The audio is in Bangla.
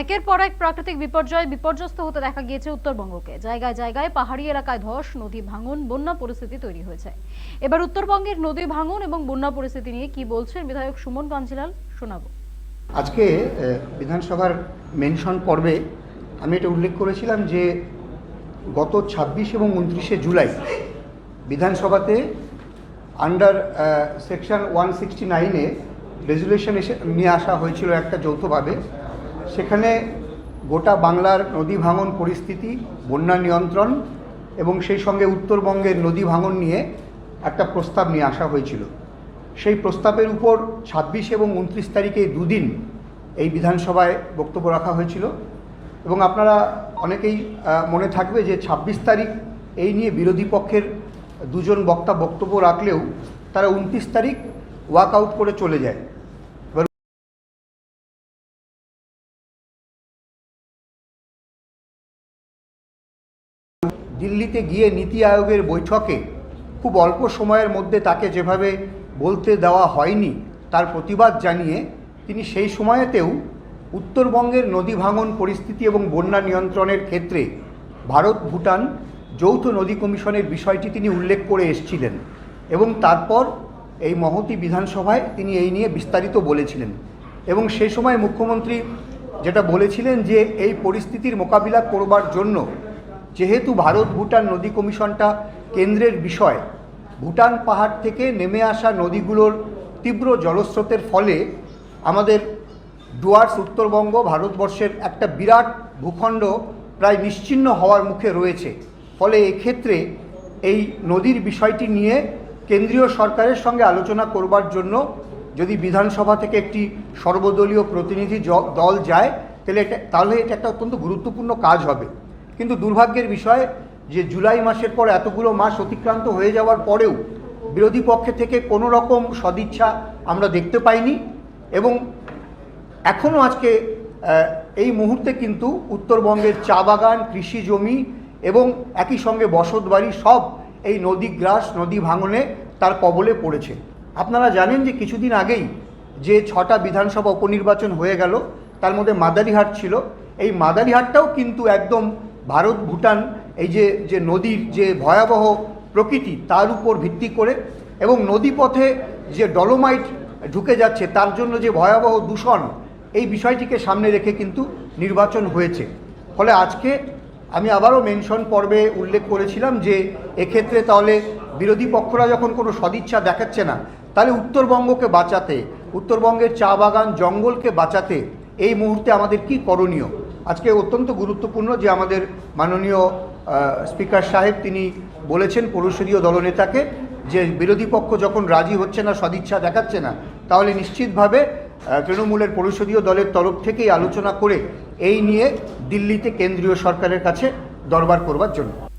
একের পর এক প্রাকৃতিক বিপর্যয়ে বিপর্যস্ত হতে দেখা গিয়েছে উত্তরবঙ্গকে। জায়গায় জায়গায়, পাহাড়ি এলাকায় ধস, নদী ভাঙন, বন্যা পরিস্থিতি তৈরি হয়েছে। এবার উত্তরবঙ্গের নদী ভাঙন এবং বন্যা পরিস্থিতি নিয়ে কি বলছেন বিধায়ক সুমন কাঞ্জিলাল শোনাবো। আজকে বিধানসভার মেনশন পর্বে আমি এটা উল্লেখ করেছিলাম যে, গত ছাব্বিশ এবং উনত্রিশে জুলাই বিধানসভাতে আন্ডার সেকশন ওয়ান সিক্সটি নাইনে রেজুলেশন এসে নিয়ে আসা হয়েছিল একটা যৌথভাবে। সেখানে গোটা বাংলার নদী ভাঙন পরিস্থিতি, বন্যা নিয়ন্ত্রণ এবং সেই সঙ্গে উত্তরবঙ্গের নদী ভাঙন নিয়ে একটা প্রস্তাব নিয়ে আসা হয়েছিল। সেই প্রস্তাবের উপর ছাব্বিশ এবং উনত্রিশ তারিখে দুদিন এই বিধানসভায় বক্তব্য রাখা হয়েছিল এবং আপনারা অনেকেই মনে থাকবে যে ছাব্বিশ তারিখ এই নিয়ে বিরোধী পক্ষের দুজন বক্তা বক্তব্য রাখলেও তারা উনত্রিশ তারিখ ওয়াক আউট করে চলে যায়। দিল্লিতে গিয়ে নীতি আয়োগের বৈঠকে খুব অল্প সময়ের মধ্যে তাকে যেভাবে বলতে দেওয়া হয়নি, তার প্রতিবাদ জানিয়ে তিনি সেই সময়েতেও উত্তরবঙ্গের নদী ভাঙন পরিস্থিতি এবং বন্যা নিয়ন্ত্রণের ক্ষেত্রে ভারত ভুটান যৌথ নদী কমিশনের বিষয়টি তিনি উল্লেখ করে এসেছিলেন এবং তারপর এই মহতি বিধানসভায় তিনি এই নিয়ে বিস্তারিত বলেছিলেন এবং সেই সময় মুখ্যমন্ত্রী যেটা বলেছিলেন যে এই পরিস্থিতির মোকাবিলা করবার জন্য যেহেতু ভারত ভুটান নদী কমিশনটা কেন্দ্রের বিষয়, ভুটান পাহাড় থেকে নেমে আসা নদীগুলোর তীব্র জলস্রোতের ফলে আমাদের ডুয়ার্স উত্তরবঙ্গ ভারতবর্ষের একটা বিরাট ভূখণ্ড প্রায় নিশ্চিহ্ন হওয়ার মুখে রয়েছে। ফলে এক্ষেত্রে এই নদীর বিষয়টি নিয়ে কেন্দ্রীয় সরকারের সঙ্গে আলোচনা করবার জন্য যদি বিধানসভা থেকে একটি সর্বদলীয় প্রতিনিধি দল যায়, তাহলে এটা তাহলে এটা একটা অত্যন্ত গুরুত্বপূর্ণ কাজ হবে। কিন্তু দুর্ভাগ্যের বিষয় যে জুলাই মাসের পর এতগুলো মাস অতিক্রান্ত হয়ে যাওয়ার পরেও বিরোধী পক্ষে থেকে কোনো রকম সদিচ্ছা আমরা দেখতে পাইনি এবং এখনও আজকে এই মুহূর্তে কিন্তু উত্তরবঙ্গের চা বাগান, কৃষি জমি এবং একই সঙ্গে বসতবাড়ি সব এই নদী গ্রাস, নদী ভাঙনে তার কবলে পড়েছে। আপনারা জানেন যে কিছুদিন আগেই যে ছটা বিধানসভা উপনির্বাচন হয়ে গেল, তার মধ্যে মাদারিহাট ছিল। এই মাদারিহাটটাও কিন্তু একদম ভারত ভুটান, এই যে যে নদীর যে ভয়াবহ প্রকৃতি, তার উপর ভিত্তি করে এবং নদীপথে যে ডলোমাইট ঢুকে যাচ্ছে, তার জন্য যে ভয়াবহ দূষণ, এই বিষয়টিকে সামনে রেখে কিন্তু নির্বাচন হয়েছে। ফলে আজকে আমি আবারও মেনশন পর্বে উল্লেখ করেছিলাম যে, এক্ষেত্রে তাহলে বিরোধী পক্ষরা যখন কোনো সদিচ্ছা দেখাচ্ছে না, তাহলে উত্তরবঙ্গকে বাঁচাতে, উত্তরবঙ্গের চা বাগান জঙ্গলকে বাঁচাতে এই মুহূর্তে আমাদের কি করণীয়? আজকে অত্যন্ত গুরুত্বপূর্ণ যে আমাদের মাননীয় স্পিকার সাহেব তিনি বলেছেন পরিষদীয় দলনেতাকে যে বিরোধী পক্ষ যখন রাজি হচ্ছে না, সদিচ্ছা দেখাচ্ছে না, তাহলে নিশ্চিতভাবে তৃণমূলের পরিষদীয় দলের তরফ থেকেই আলোচনা করে এই নিয়ে দিল্লিতে কেন্দ্রীয় সরকারের কাছে দরবার করবার জন্য।